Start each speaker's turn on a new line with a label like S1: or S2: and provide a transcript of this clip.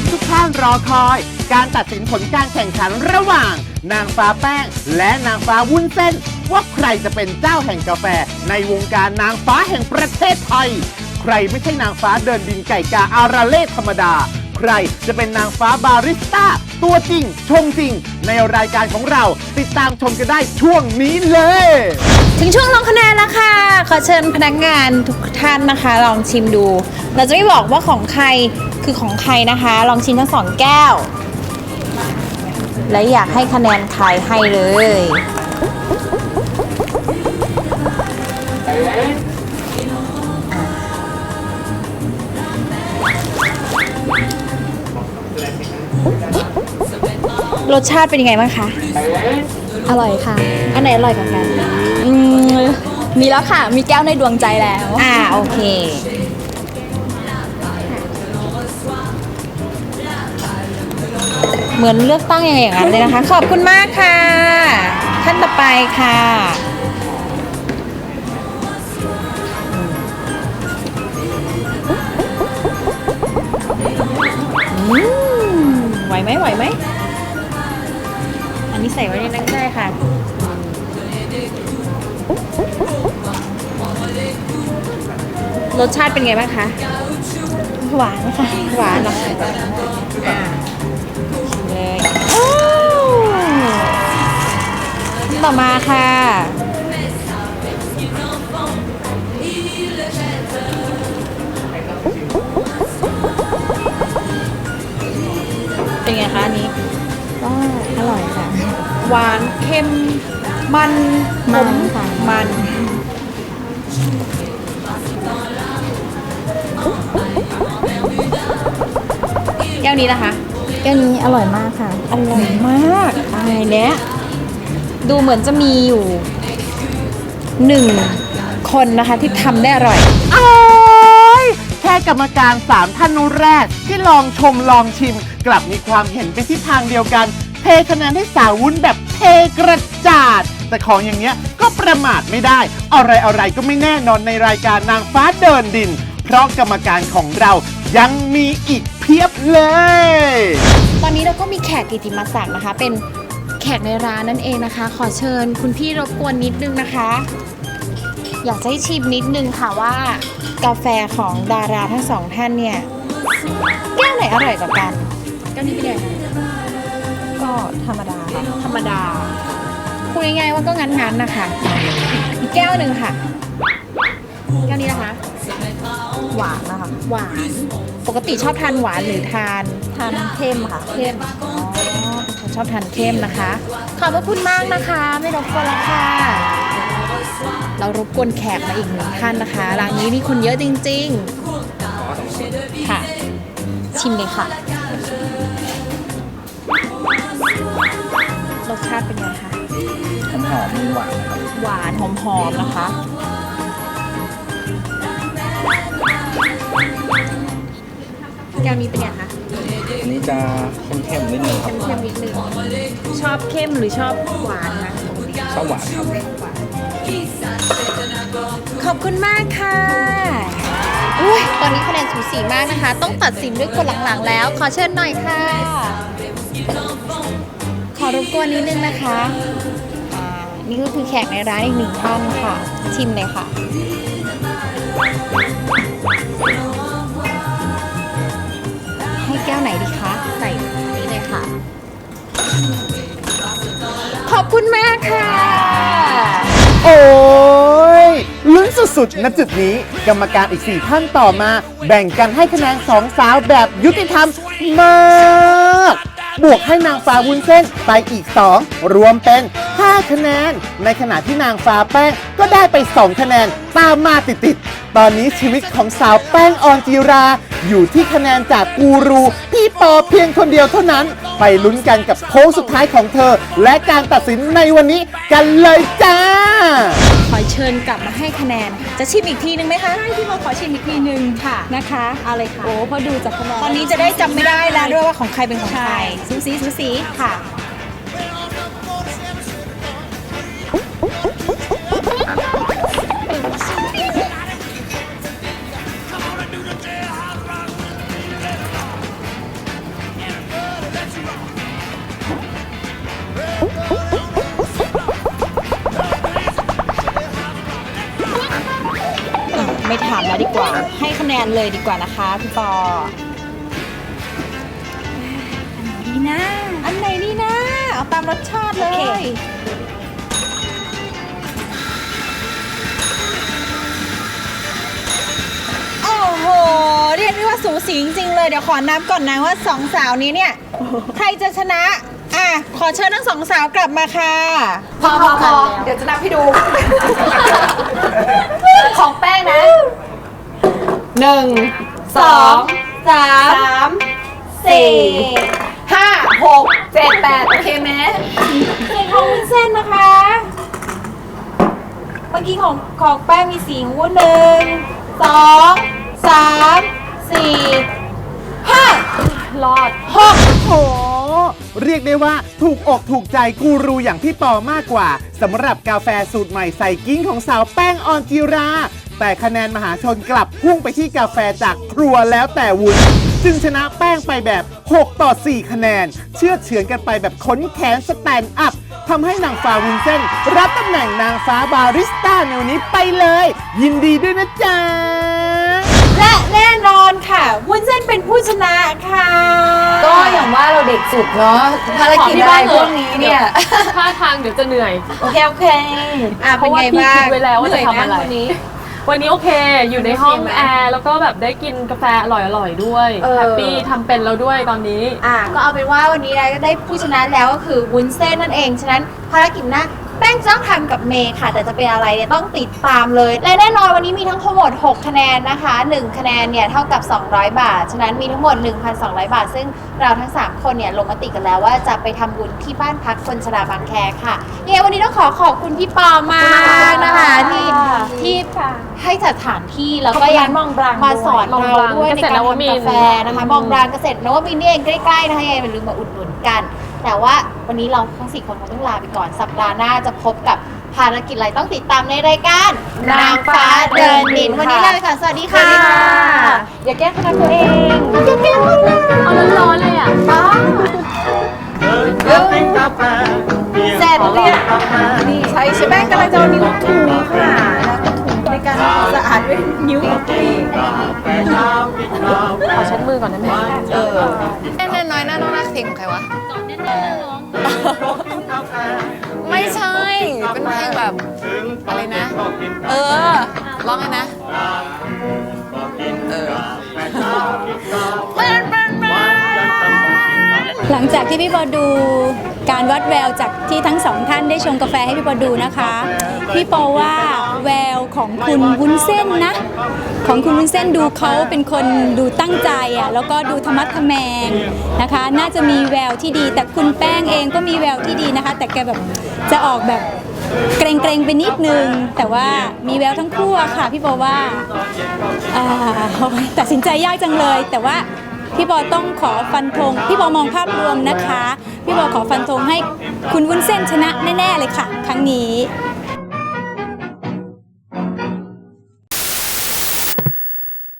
S1: ที่ทุกท่านรอคอย การตัดสินผลการแข่งขันระหว่าง นางฟ้าแป้ง และนางฟ้าวุ้นเส้น ว่าใครจะเป็นเจ้าแห่งกาแฟ ในวงการนางฟ้าแห่งประเทศไทย ใครไม่ใช่นางฟ้าเดินดินไก่กาอาราเล่ธรรมดา ใคร จะเป็นนางฟ้าบาริสต้า ตัวจริง ชงจริง ในรายการของเราติดตามชมกันได้ช่วงนี้เลย
S2: ถึงช่วงลงคะแนนแล้วค่ะ ขอเชิญพนักงานทุกท่านนะคะ ลองชิมดู เราจะไม่บอกว่าของใครคือของใครนะคะ ลองชิมทั้งสองแก้ว และอยากให้คะแนนใครให้เลย รสชาติเป็นยังไงบ้างคะ
S3: อร่อยค่ะ
S2: อันไหนอร่อยกว่ากัน
S3: อืมมีแล้วค่ะ มีแก้วในดวงใจแล้ว
S2: อ่าโอเค เหมือนเลือกตั้งยังไงอย่างนั้นเลยนะคะ ขอบคุณมากค่ะ ท่านต่อไปค่ะ อืมไหวไหมไหวไหมอันนี้ ใส่ไว้ในนั้นก็ได้ค่ะรสชาติเป็นไงบ้างคะ หวานค่ะ หวานเหรออ่าชิมเลยโอ้ต่อมาค่ะ หวานเค็มมันข
S3: มันค่ะ
S2: มันแก้วนี้นะคะ
S3: แก้วนี้อร่อยมากค่ะ
S2: อร่อยมากอะไรเนี้ยดูเหมือนจะมีอยู่หนึ่งคนนะคะที่ทำได้อร่อย
S1: โอ้ยแค่กรรมการสามท่านแรก ที่ลองชมลองชิม กลับมีความเห็นไปทิศทางเดียวกัน เทคะแนนให้สาววุ้นแบบเทกระจาด แต่ของอย่างเงี้ยก็ประมาทไม่ได้ อะไรอะไรๆก็ไม่แน่นอนในรายการนางฟ้าเดินดิน เพราะกรรมการของเรายังมีอีกเพียบเลย
S2: ตอนนี้เราก็มีแขกกิติมศักดิ์นะคะ เป็นแขกในร้านนั่นเองนะคะ ขอเชิญคุณพี่รบกวนนิดนึงนะคะ อยากจะให้ชิมนิดนึงค่ะว่า กาแฟของดาราทั้งสองท่านเนี่ย แก้วไหนอร่อยกว่ากันแก้วนี้เป็นยังไง
S3: ก็ ธรรมดาค่ะ
S2: ธรรมดา พูดง่ายๆว่าก็งั้นๆนะคะ อีกแก้วหนึ่งค่ะแก้วนี้นะคะ
S3: หวานนะคะ
S2: หวาน ปกติชอบทานหวานหรือทาน
S3: ทานเข้มค่ะ
S2: เข้มอ๋อเป็นคนชอบทานเข้มนะคะ ขอบพระคุณมากนะคะ ไม่รบกวนแล้วค่ะ เรารบกวนแขกมาอีกหนึ่งท่านนะคะ ร้านนี้นี่คนเยอะจริงๆ ค่ะ ชิมเลยค่ะ สชาติเป็นไงคะ
S4: หอมหอมๆหวานนะครับ
S2: หวานหอมๆนะคะ แก้วนี้เป็นไงคะ
S4: อันนี้จะเข้มๆนิดนึงครับ
S2: เข้มๆนิดนึงชอบเข้มหรือชอบหวานคะปกติ
S4: ชอบหวานครับ
S2: ขอบคุณมากค่ะอุ้ยตอนนี้คะแนนสูสีมากนะคะ ต้องตัดสินด้วยคนหลังๆแล้ว ขอเชิญหน่อยค่ะขอ รบกวนนิดนึงนะคะอ่านี่ก็คือแขกในร้านอีกหนึ่งท่านค่ะ ชิมเลยค่ะ ให้แก้วไหนดีคะ ใส่นี้เลยค่ะ ขอบคุณมากค่ะ
S1: โอ้ยลุ้นสุดๆณจุดนี้ กรรมการอีก 4 ท่านต่อมา แบ่งกันให้คะแนนสองสาวแบบยุติธรรมมาก บวกให้นางฟ้าวุ้นเส้นไปอีก 2 รวมเป็น 5 คะแนน ในขณะที่นางฟ้าแป้งก็ได้ไป 2 คะแนนตามมาติดๆ ตอนนี้ชีวิตของสาวแป้งออนจีรา อยู่ที่คะแนนจากกูรู พี่ปอเพียงคนเดียวเท่านั้น ไปลุ้นกันกับโค้งสุดท้ายของเธอ และการตัดสินในวันนี้กันเลยจ้า
S2: ขอเชิญกลับมาให้คะแนน จะชิมอีกทีนึงไหมคะใช่พี่มาขอชิมอีกทีนึงค่ะนะคะเอาเลยค่ะ
S3: โอ้พอดูจากคะแนน
S2: ตอนนี้จะได้จำไม่ได้แล้วด้วยว่าของใครเป็นของใครซูซีซูซีค่ะามแล้วดีกว่า ให้คะแนนเลยดีกว่านะคะพี่ปอ
S3: ดีนะ
S2: อันไหนดีนะ เอาตามรสชาติเลยโอ้โห เรียกได้ว่าสูสีจริงๆเลย เดี๋ยวขอนับก่อนนะว่าสองสาวนี้เนี่ย ใครจะชนะ อะ ขอเชิญทั้งสองสาวกลับมาค่ะ
S3: พอพอพอเดี๋ยวจะนับให้ดู ของแป้งนะ
S2: หนึ่ง
S3: สองสามสี่ห้าหกเจ็ดแปดโอเคไหม
S2: เส้นของวุ้นเส้นนะคะ เมื่อกี้ของของแป้งมีสีวุ้นหนึ่งสองสามสี่ห้าร
S3: อด
S2: หก
S1: โอ้เรียกได้ว่าถูกอกถูกใจกูรูอย่างพี่ปอมากกว่าสำหรับกาแฟสูตรใหม่ใส่กิ้งของสาวแป้งออนจิรา แต่คะแนนมหาชนกลับพุ่งไปที่กาแฟจากครัวแล้วแต่วุ้นจึงชนะแป้งไปแบบ 6 ต่อ 4 คะแนน เชื่อดเฉือนกันไปแบบขนแขนสแตนด์อัพทำให้นางฟ้าวุ้นเส้น รับตำแหน่งนางฟ้าบาริสต้าในวันนี้ไปเลย ยินดีด้วยนะจ๊ะ
S2: และแน่นอนค่ะ วุ้นเส้นเป็นผู้ชนะค่ะ
S3: ก็อย่างว่าเราเด็กสุดเนาะภารกิจอะไรพวกนี้เนี่ย
S5: ท่าทางเดี๋ยวจะเหนื่อย
S2: โอเค โอเคอะ
S5: เพ
S2: เป็น
S5: ราะว่า
S2: ไง
S5: พี่
S2: บ้าง
S5: คิดไว้แล้วว่าจะทำอะไร
S2: เหนื่ยนวันนี้
S5: วันนี้โอเค อยู่ในห้องแอร์แล้วก็แบบได้กินกาแฟอร่อยๆด้วย
S2: เออ
S5: แฮปปี้ทำเป็นแล้วด้วยตอนนี้
S2: อะก็เอาเป็นว่าวันนี้นะก็ได้ผู้ชนะแล้วก็คือวุ้นเส้นนั่นเอง ฉะนั้นภารกิจหน้า แป้งจะต้องทำกับเมย์ค่ะ แต่จะเป็นอะไรเนี่ยต้องติดตามเลย และแน่นอนวันนี้มีทั้งหมด 6 คะแนนนะคะ 1 คะแนนเนี่ยเท่ากับ 200 บาท ฉะนั้นมีทั้งหมด 1,200 บาท ซึ่งเราทั้ง 3 คนเนี่ยลงมติกันแล้วว่าจะไปทำบุญที่บ้านพักคนชราบางแคค่ะยังไงวันนี้ต้องขอขอบคุณพี่ปอมากนะคะที่ที่ให้สถานที่แล้วก็ยัง
S5: มองบลัง
S2: มาสอน
S5: มอง
S2: เรา
S5: บลัง
S2: ด้วยใน
S5: เกษตร
S2: การ
S5: นวมิ
S2: ทำ
S5: น
S2: กา
S5: ทร์
S2: แฟนะคะมองบรางเกษตรนวมินทร์นี่เองใกล้ๆนะคะยังไงอย่าลืมมาอุดหนุนกัน แต่ว่าวันนี้เราทั้งสี่คนคงต้องลาไปก่อนสัปดาห์หน้าจะพบกับภารกิจอะไรต้องติดตามในรายการนางฟ้าเดินดินวันนี้ลาไปก่อนสวัสดีค่ะอย่าแกล้งคณะตัวเองอย่าแกล้งคนอื่น
S5: เอาร้อนๆเลยอะ
S2: เสร็จเรียบนี่ใช้ใช่ไหมกำลังจะเอานิ้วถูค่ะ ด้วยนิ้วของตัวเอง
S5: ขอเช็ดมือก่อนได้ไหม
S2: เออ
S3: แน่นน้อยหน้าน้องรักเพลงของใครวะไม่ใช่ เป็นเพลงแบบอะไรนะ เออ ร้องไงนะ
S6: ลังจากที่พี่ปอดูการวัดแววจากที่ทั้งสองท่านได้ชงกาแฟให้พี่ปอดูนะคะ พี่ปอว่าแววของคุณวุ้นเส้นนะ ของคุณวุ้นเส้นดูเขาเป็นคนดูตั้งใจอะแล้วก็ดูธรรมะทแมงนะคะ น่าจะมีแววที่ดี แต่คุณแป้งเองก็มีแววที่ดีนะคะ แต่แกแบบจะออกแบบเกรงๆไปนิดนึง แต่ว่ามีแววทั้งคู่อะค่ะ พี่ปอว่าอ่าตัดสินใจยากจังเลย แต่ว่า พี่บอต้องขอฟันธงพี่บอมองภาพรวมนะคะ พี่บอขอฟันธงให้คุณวุ้นเส้นชนะแน่ ๆ เลยค่ะ ครั้งนี้